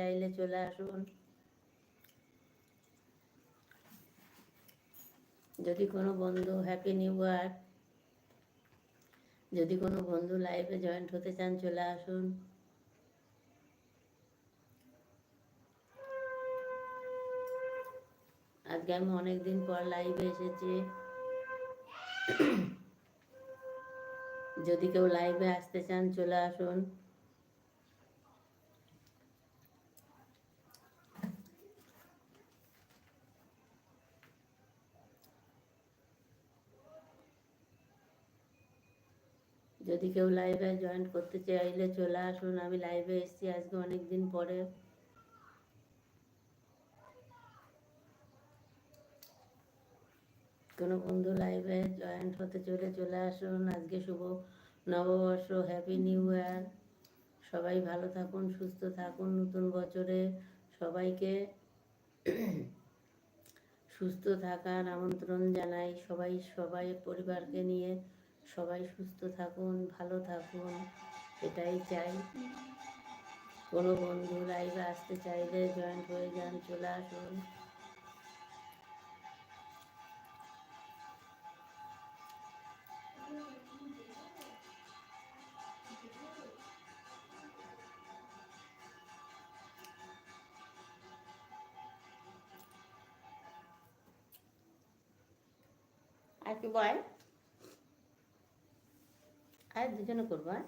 চাইলে চলে আসুন। যদি কোনো বন্ধু হ্যাপি নিউ ইয়ার যদি কোনো বন্ধু লাইভে জয়েন্ট হতে চান, চলে আসুন। আজকে আমি অনেকদিন পর লাইভে এসেছি। যদি কেউ লাইভে আসতে চান, চলে আসুন। যদি কেউ লাইভে জয়েন করতে চাইলে চলে আসুন, আমি লাইভে এসেছি আজকে অনেক দিন পরে। কোনো বন্ধু লাইভে জয়েন্ট হতে চলে চলে আসুন, আজকে শুভ নববর্ষ হ্যাপি নিউ ইয়ার সবাই ভালো থাকুন, সুস্থ থাকুন নতুন বছরে। সবাইকে সুস্থ থাকার আমন্ত্রণ জানাই সবাই সবাই, পরিবারকে নিয়ে। সবাই সুস্থ থাকুন, ভালো থাকুন, এটাই চাই। কোনো বন্ধু লাইভে আসতে চাইলে জয়েন্ট হয়ে যান, চলে আসুন। আর কি বল? আর দুজনে করব হ্যাঁ?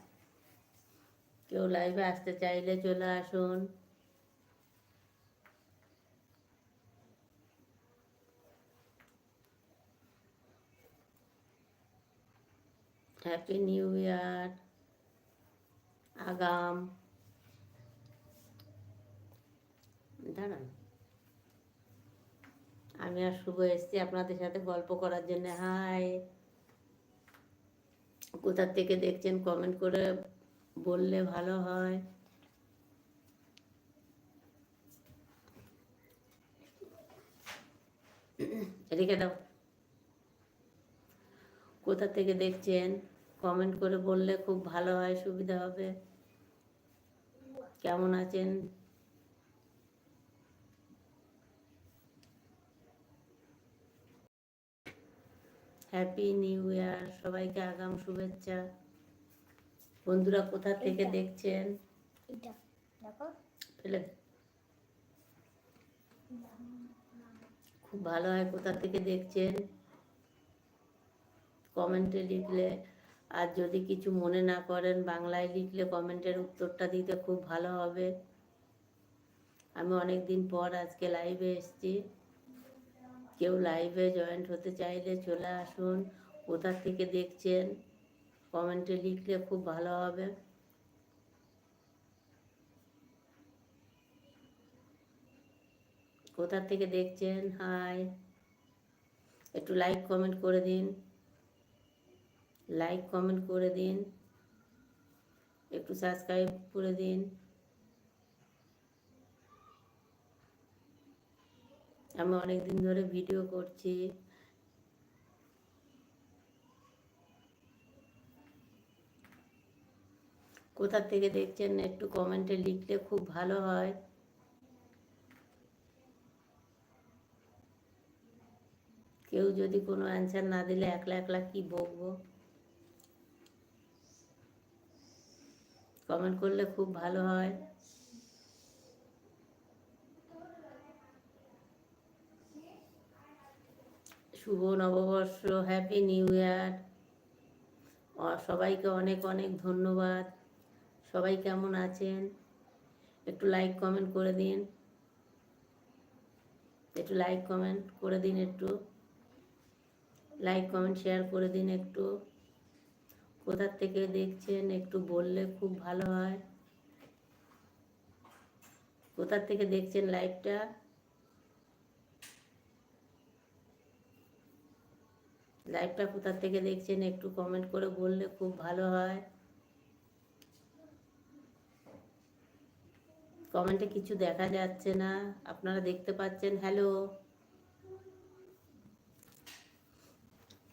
কেউ লাইভে আসতে চাইলে চলে আসুন। হ্যাপি নিউ ইয়ার আগাম। দাঁড়ান। আমি আর শুভ এসছি আপনাদের সাথে গল্প করার জন্য। হাই কোথার থেকে দেখছেন কমেন্ট করে বললে ভালো হয়। রেখে দাও। কোথা থেকে দেখছেন কমেন্ট করে বললে খুব ভালো হয়, সুবিধা হবে। কেমন আছেন? হ্যাপি নিউ ইয়ার সবাইকে আগাম শুভেচ্ছা। বন্ধুরা কোথা থেকে দেখছেন? খুব ভালো হয় কোথা থেকে দেখছেন। কমেন্টে লিখলে আর যদি কিছু মনে না করেন বাংলায় লিখলে কমেন্টের উত্তরটা দিতে খুব ভালো হবে। আমি অনেক দিন পর আজকে লাইভে এসেছি। কেউ লাইভে জয়েন্ট হতে চাইলে চলে আসুন। কোথা থেকে দেখছেন? কমেন্টে লিখলে খুব ভালো হবে। কোথা থেকে দেখছেন? হাই একটু লাইক কমেন্ট করে দিন। লাইক কমেন্ট করে দিন। একটু সাবস্ক্রাইব করে দিন। আমি অনেক দিন ধরে ভিডিও করছি। কোথা থেকে দেখছেন একটু কমেন্টে লিখলে খুব ভালো হয়। কেউ যদি কোনো অ্যান্সার না দিলে একলা একলা কি বকবো? কমেন্ট করলে খুব ভালো হয়। শুভ নববর্ষ হ্যাপি নিউ ইয়ার সবাইকে অনেক অনেক ধন্যবাদ। সবাই কেমন আছেন? একটু লাইক কমেন্ট করে দিন। একটু লাইক কমেন্ট করে দিন একটু। লাইক কমেন্ট শেয়ার করে দিন একটু। কোথার থেকে দেখছেন একটু বললে খুব ভালো হয়। কোথার থেকে দেখছেন লাইভটা লাইভটা কোথার থেকে দেখছেন একটু কমেন্ট করে বললে খুব ভালো হয়। কমেন্টে কিছু দেখা যাচ্ছে না। আপনারা দেখতে পাচ্ছেন হ্যালো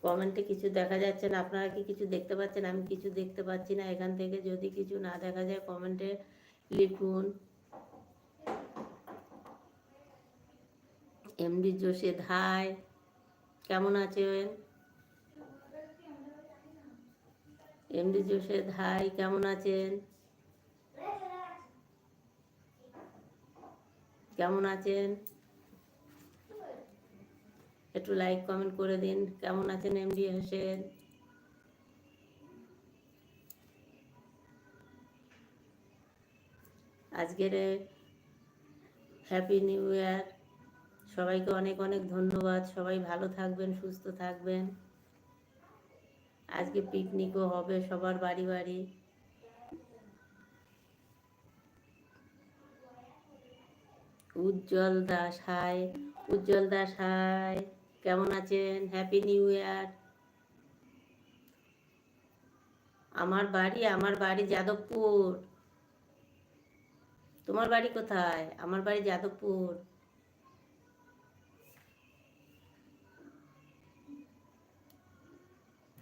কমেন্টে কিছু দেখা যাচ্ছে না। আপনারা কি কিছু দেখতে পাচ্ছেন? আমি কিছু দেখতে পাচ্ছি না। এখান থেকে যদি কিছু না দেখা যায় কমেন্টে লিখুন। এমডি জোশী হাই কেমন আছেন? এমডি জোশেদ হাই কেমন আছেন? কেমন আছেন? একটু লাইক কমেন্ট করে দিন, কেমন আছেন এমডি হোসেন আজকের হ্যাপি নিউ ইয়ার সবাইকে অনেক অনেক ধন্যবাদ। সবাই ভালো থাকবেন, সুস্থ থাকবেন। আজকে পিকনিকও হবে সবার বাড়ি বাড়ি। উজ্জ্বল দাস হাই উজ্জ্বল দাস হাই কেমন আছেন? হ্যাপি নিউ ইয়ার আমার বাড়ি আমার বাড়ি যাদবপুর। তোমার বাড়ি কোথায়? আমার বাড়ি যাদবপুর।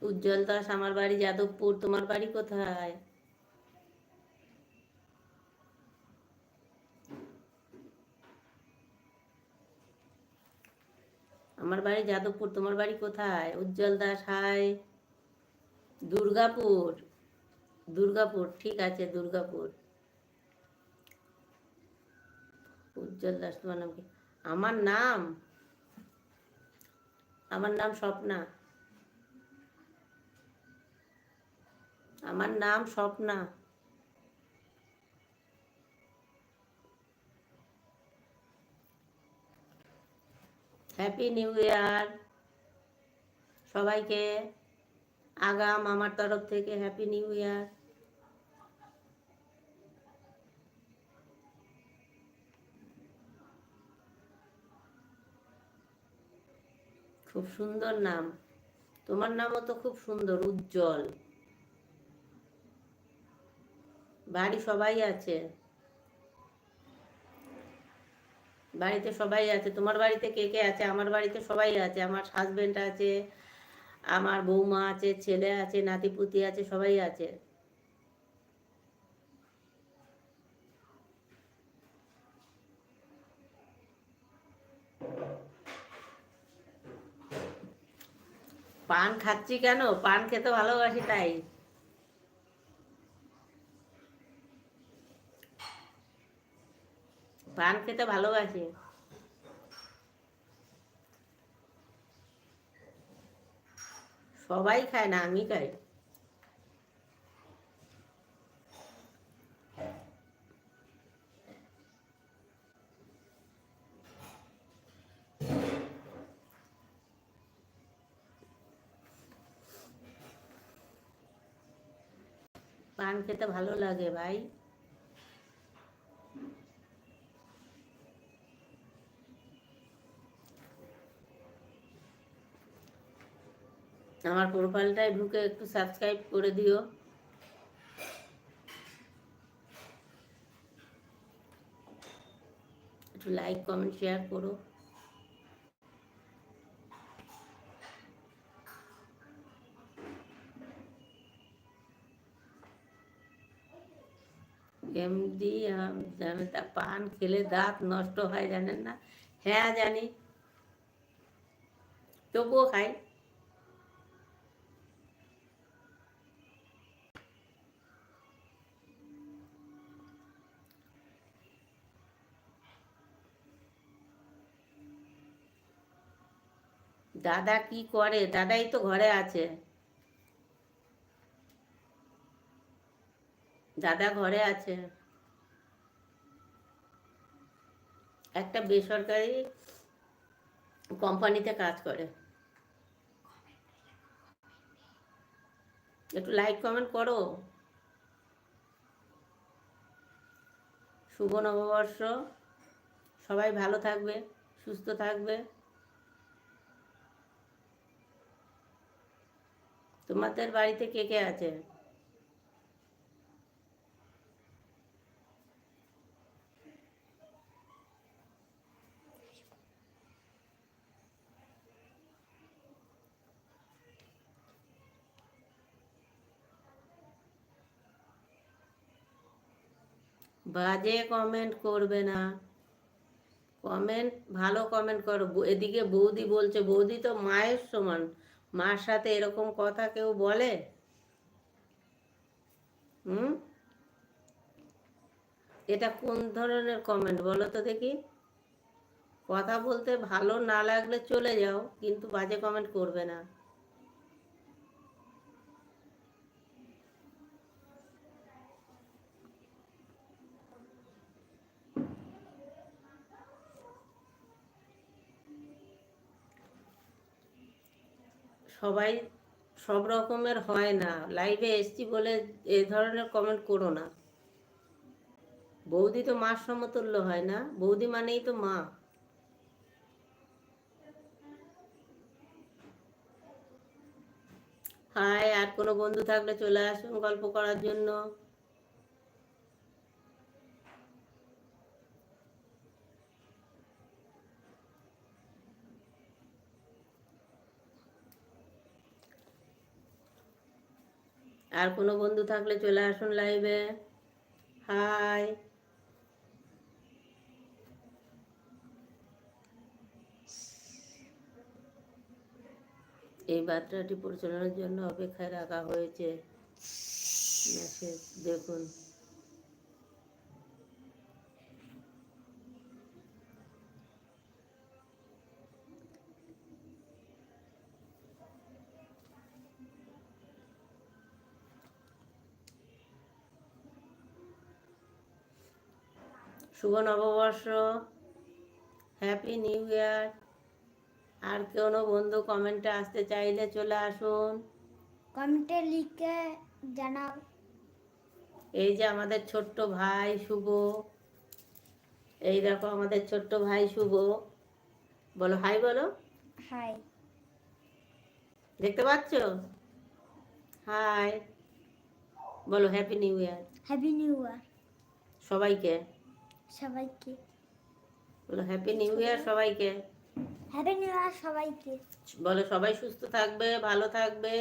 উজ্জ্বল দাস আমার বাড়ি যাদবপুর। তোমার বাড়ি কোথায়? আমার বাড়ি যাদবপুর, তোমার বাড়ি কোথায়? উজ্জ্বল দাস, হাই। দুর্গাপুর। দুর্গাপুর, ঠিক আছে, দুর্গাপুর। উজ্জ্বল দাস, তোমার নাম কি? আমার নাম? আমার নাম স্বপ্না। আমার নাম স্বপ্না। হ্যাপি নিউ ইয়ার সবাইকে আগাম আমার তরফ থেকে হ্যাপি নিউ ইয়ার খুব সুন্দর নাম। তোমার নামও তো খুব সুন্দর, উজ্জ্বল। বাড়ি সবাই আছে। বাড়িতে সবাই আছে। তোমার বাড়িতে কে কে আছে? আমার বাড়িতে সবাই আছে। আমার হাজবেন্ড আছে, আমার বৌমা আছে, ছেলে আছে, নাতিপুতি আছে, সবাই আছে। পান খাচ্ছি কেন? পান খেতে ভালোবাসি তাই। পান খেতে ভালোবাসি। সবাই খায় না আমি খাই। পান খেতে ভালো লাগে ভাই। আমার প্রোফাইলটায় ঢুকে একটু সাবস্ক্রাইব করে দিও। একটু লাইক কমেন্ট শেয়ার করো। এমডি জানে তা পান খেলে দাঁত নষ্ট হয় জানেন না? হ্যাঁ জানি। তবুও খাই। দাদা কি করে? দাদাই তো ঘরে আছে। দাদা ঘরে আছে। একটা বেসরকারি কোম্পানিতে কাজ করে। একটু লাইক কমেন্ট করো। শুভ নববর্ষ। সবাই ভালো থাকবে, সুস্থ থাকবে। তোমাদের বাড়িতে কে কে আছে? বাজে কমেন্ট করবে না। কমেন্ট ভালো কমেন্ট করো। এদিকে বৌদি বলছে, বৌদি তো মায়ের সমান। মার সাথে এরকম কথা কেউ বলে? হুম? এটা কোন ধরনের কমেন্ট বলো তো দেখি। কথা বলতে ভালো না লাগলে চলে যাও, কিন্তু বাজে কমেন্ট করবে না। সবাই সব রকমের হয় না। লাইভে এসছি বলে এ ধরনের কমেন্ট করো না। বৌদি তো মার সমতুল্য হয় না। বৌদি মানেই তো মা। হাই আর কোনো বন্ধু থাকলে চলে আসুন গল্প করার জন্য। আর কোনো বন্ধু থাকলে চলে আসুন লাইভে হাই এই বার্তাটি পরিচালনার জন্য অপেক্ষায় রাখা হয়েছে। মেসেজ দেখুন। শুভ নববর্ষ হ্যাপি নিউ ইয়ার আর কোনো বন্ধু কমেন্টে আসতে চাইলে চলে আসুন। কমেন্টে লিখে জানাও। এই যে আমাদের ছোট্ট ভাই শুভ। এই দেখো আমাদের ছোট্ট ভাই শুভ। বলো হাই বলো। হাই দেখতে পাচ্ছ? হাই বলো happy new year happy new year সবাইকে। সবাইকে। বলো হ্যাপি নিউ ইয়ার সবাইকে। হ্যাপি নিউ ইয়ার সবাইকে। বলো সবাই সুস্থ থাকবে ভালো থাকবে।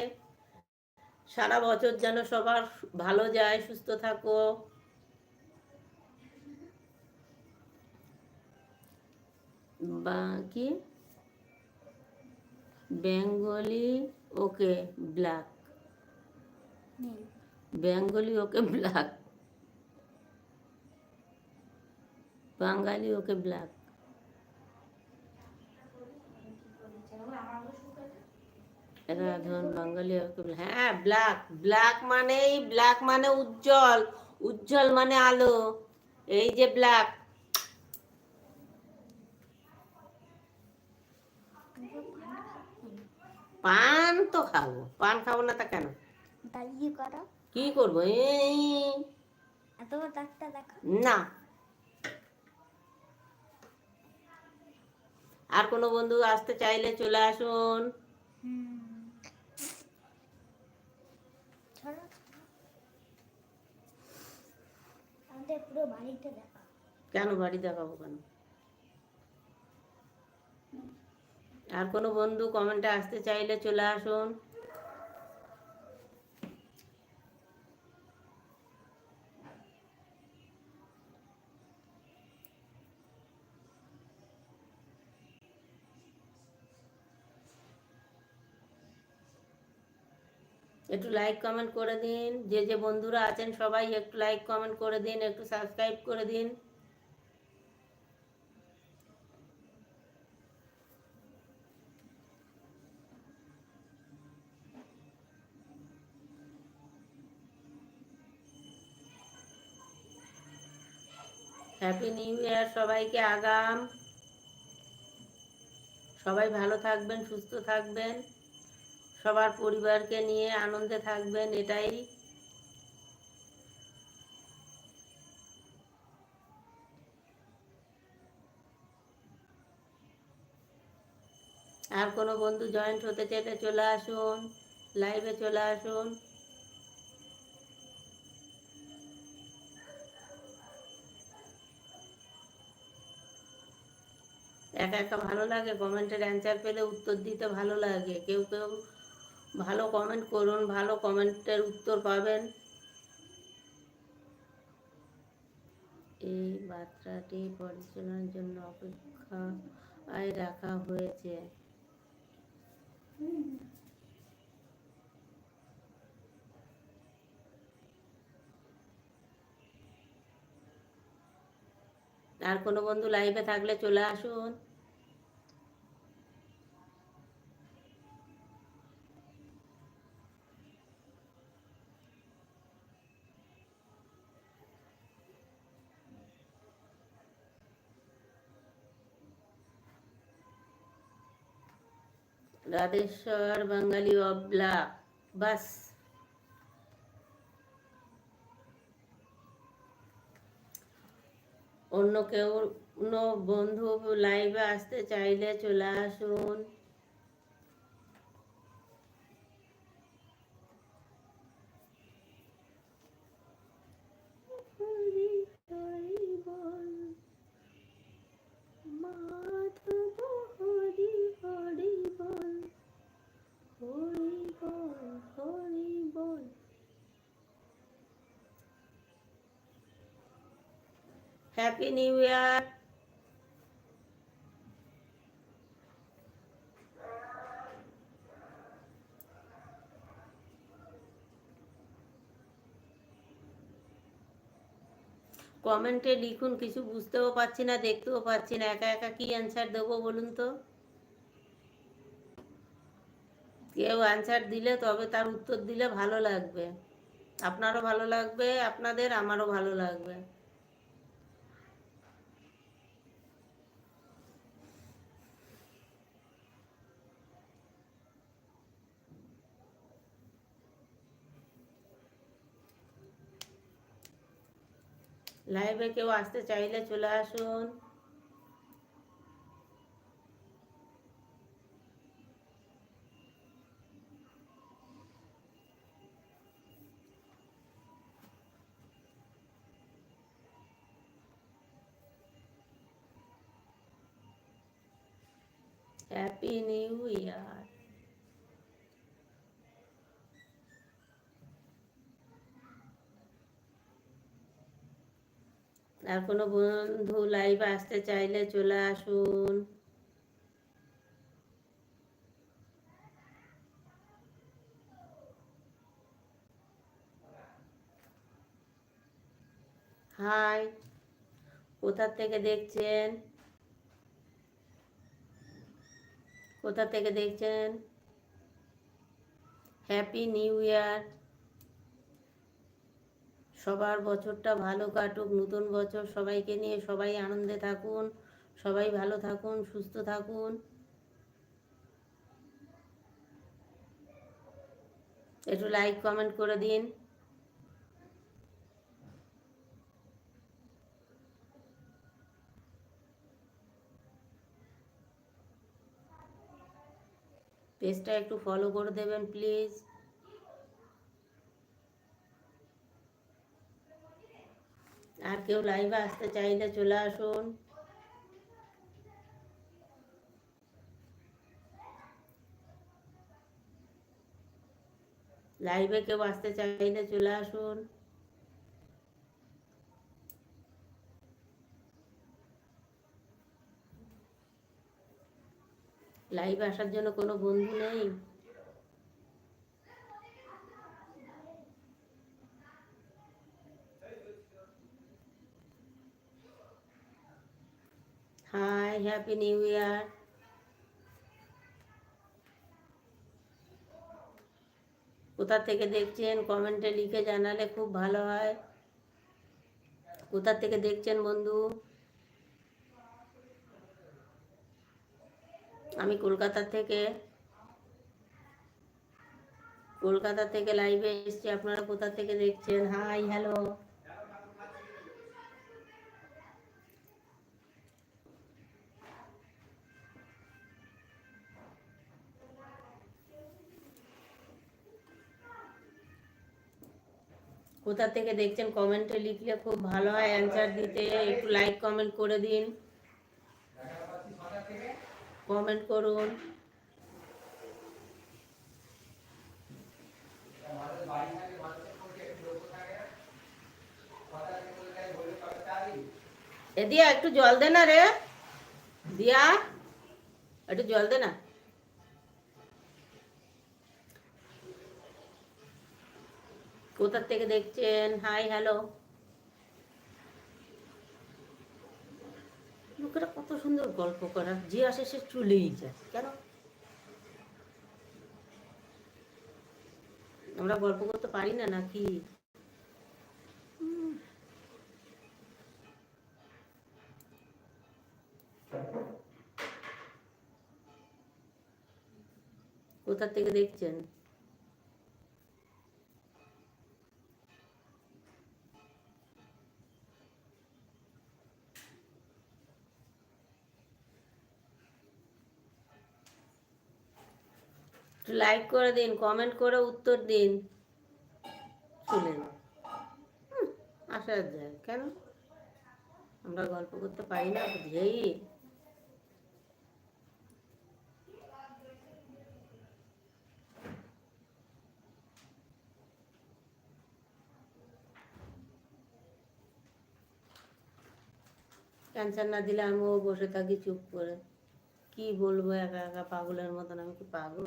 সারা বছর যেন সবার ভালো যায় সুস্থ থাকো। বা কি Bengali okay black. Bengali okay black. Bangali okay black Bangali okay হ্যাঁ ব্ল্যাক ব্ল্যাক মানেই ব্ল্যাক মানে উজ্জ্বল। উজ্জ্বল মানে আলো। এই যে ব্ল্যাক পান তো খাব। পান খাব না তা কেন? দাঁড়িয়ে করো। কি করব? এই এত বড় ডাক্তার দেখো না। আর কোনো বন্ধু আসতে চাইলে চলে আসুন। কেন বাড়ি দেখাবো কেন? আর কোনো বন্ধু কমেন্টে আসতে চাইলে চলে আসুন। একটু লাইক কমেন্ট করে দিন। যে যে বন্ধুরা আছেন সবাই একটু লাইক কমেন্ট করে দিন, একটু সাবস্ক্রাইব করে দিন। হ্যাপি নিউ ইয়ার সবাইকে আগাম। সবাই ভালো থাকবেন, সুস্থ থাকবেন। সবার পরিবারকে নিয়ে আনন্দে থাকবেন, এটাই আর কোনো বন্ধু জয়েন্ট হতে চাইলে চলে আসুন, লাইভে চলে আসুন। একা একা ভালো লাগে? কমেন্টের অ্যান্সার পেলে উত্তর দিতে ভালো লাগে। কেউ কেউ ভালো কমেন্ট করুন, ভালো কমেন্টের উত্তর পাবেন। এই বার্তাটি পরিচালনার জন্য অপেক্ষায় রাখা হয়েছে। আর কোনো বন্ধু লাইভে থাকলে চলে আসুন। রাধেশ্বর বাঙালি অবলা বাস। অন্য কেউ বন্ধু লাইভে আসতে চাইলে চলে আসুন। হ্যাপি নিউ ইয়ার কমেন্টে লিখুন, কিছু বুঝতেও পারছি না, দেখতেও পাচ্ছি না। একা একা কি অ্যান্সার দেবো বলুন তো? কেউ অ্যান্সার দিলে তবে তার উত্তর দিলে ভালো লাগবে। আপনারও ভালো লাগবে, আপনাদের আমারও ভালো লাগবে। লাইভে কেউ আসতে চাইলে চলে আসুন হ্যাপি নিউ ইয়ার আর কোনো বন্ধু লাইভ আসতে চাইলে চলে আসুন। হাই কোথা থেকে দেখছেন? কোথা থেকে দেখছেন? হ্যাপি নিউ ইয়ার সবার বছরটা ভালো কাটুক, নতুন বছর সবাইকে নিয়ে সবাই আনন্দে থাকুন, সবাই ভালো থাকুন, সুস্থ থাকুন। একটু লাইক কমেন্ট করে দিন। পেজটা একটু ফলো করে দেবেন প্লিজ আর কেউ লাইভে আসতে চাইলে চলে আসুন। লাইভে কেউ আসতে চাইলে চলে আসুন। লাইভে আসার জন্য কোনো বন্ধু নেই? হাই হ্যাপি নিউ ইয়ার কোথা থেকে দেখছেন? কমেন্টে লিখে জানালে খুব ভালো হয়। কোথা থেকে দেখছেন বন্ধু? আমি কলকাতা থেকে। কলকাতা থেকে লাইভে এসেছি। আপনারা কোথা থেকে দেখছেন? হাই হ্যালো কোথা থেকে দেখছেন কমেন্টে লিখলে খুব ভালো হয় অ্যান্সার দিতে। একটু লাইক কমেন্ট করে দিন। কমেন্ট করুন। বাড়ি থাকে মানুষের পক্ষে একটু লোক থাকে না কথা বললে বলে কথা চাই এ দিয়া, একটু জল দে না রে। দিয়া, একটু জল দে না। কোথার থেকে দেখছেন? হাই হ্যালো লোকেরা কত সুন্দর গল্প করা। যে আসে সে চলেই যায়। কেন? আমরা গল্প করতে পারি না নাকি? হুম। কোথা থেকে দেখছেন? একটু লাইক করে দিন কমেন্ট করে উত্তর দিন। শুনেন আসা যায়। কেন? আমরা গল্প করতে পারি না বুঝেই ক্যান্সার না দিলে আমিও বসে থাকি চুপ করে। কি বলব একা একা পাগলের মতন, আমি কি পাগল?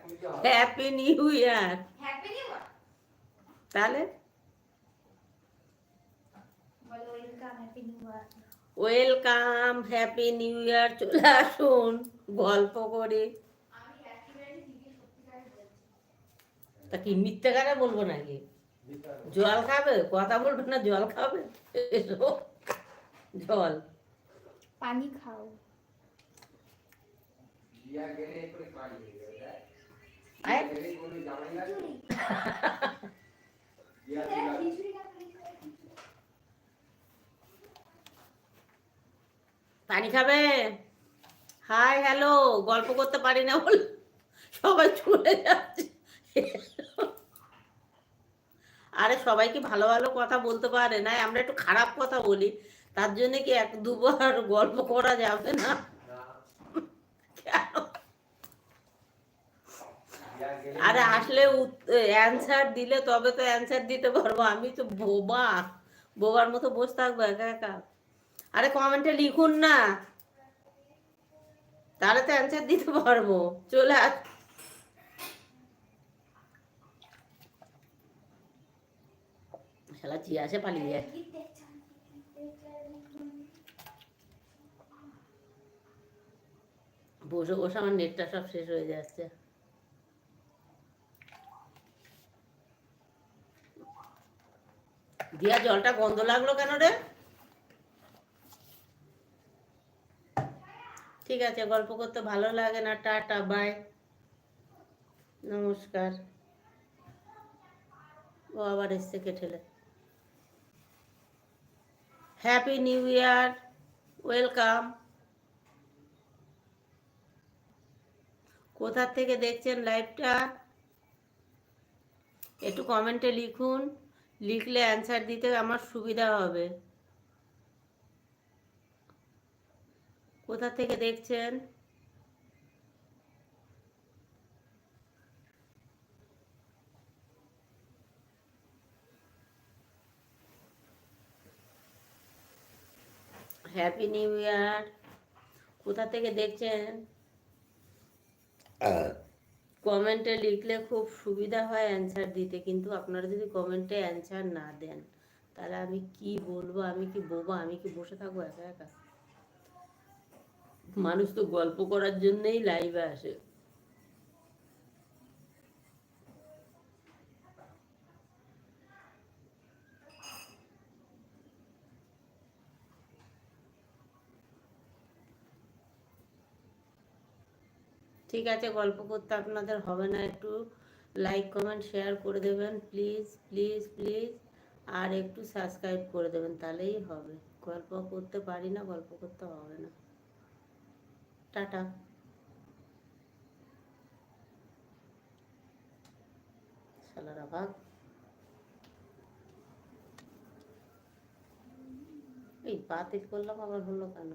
খুঁজতে হবে হ্যাপি নিউ ইয়ার তাহলে? ওয়েলকাম হ্যাপি নিউ ইয়ার চলে আসুন গল্প করে। তা কি মিথ্যে গানে বলব নাকি? জল খাবে? কথা বলবে না জল খাবে? এসো, জল। পানি খাও। দিয়া গেলে এখনই কাঁড়ি হয়ে যাবে দেখ। আয়। দিয়া গেলেই বলবি জামাই লাগবে দিয়া দিলা পানি খাবে? হাই হ্যালো গল্প করতে পারি না বল। সবাই চলে যাচ্ছে। আরে সবাই কি ভালো ভালো কথা বলতে পারে না? আমরা একটু খারাপ কথা বলি। তার জন্য কি এক দুবার গল্প করা যাবে না? আরে আসলে অ্যান্সার দিলে তবে তো অ্যান্সার দিতে পারব। আমি তো বোবা। বোবার মতো বসে থাকব একা একা। আরে কমেন্টে লিখুন না। তাহলে তো অ্যান্সার দিতে পারব। চলে আস শালা চিয়া আসে পালিয়ে যায়। বসে বসে আমার নেটটা সব শেষ হয়ে যাচ্ছে। দিয়া জলটা গন্ধ লাগল কেন রে? ঠিক আছে, গল্প করতে ভালো লাগে না, টাটা বাই নমস্কার। ও আবার এসছে কেটেলে। হ্যাপি নিউ ইয়ার ওয়েলকাম কোথা থেকে দেখছেন লাইভটা একটু কমেন্টে লিখুন, লিখলে অ্যান্সার দিতে আমার সুবিধা হবে। কোথা থেকে দেখছেন? হ্যাপি নিউ ইয়ার কোথা থেকে দেখছেন? কমেন্টে লিখলে খুব সুবিধা হয় অ্যান্সার দিতে কিন্তু আপনারা যদি কমেন্টে অ্যান্সার না দেন তাহলে আমি কি বলব? আমি কি বোবা? আমি কি বসে থাকব একা একা? মানুষ তো গল্প করার জন্যেই লাইভে আসে। ঠিক আছে, গল্প করতে আপনাদের হবে না একটু। লাইক কমেন্ট শেয়ার করে দেবেন প্লিজ প্লিজ প্লিজ আর একটু সাবস্ক্রাইব করে দেবেন, তাহলেই হবে। গল্প করতে পারি না, গল্প করতে হবে না। টাটা। সালারা ভাগ এই বাতিল করলাম আবার হলো কেন?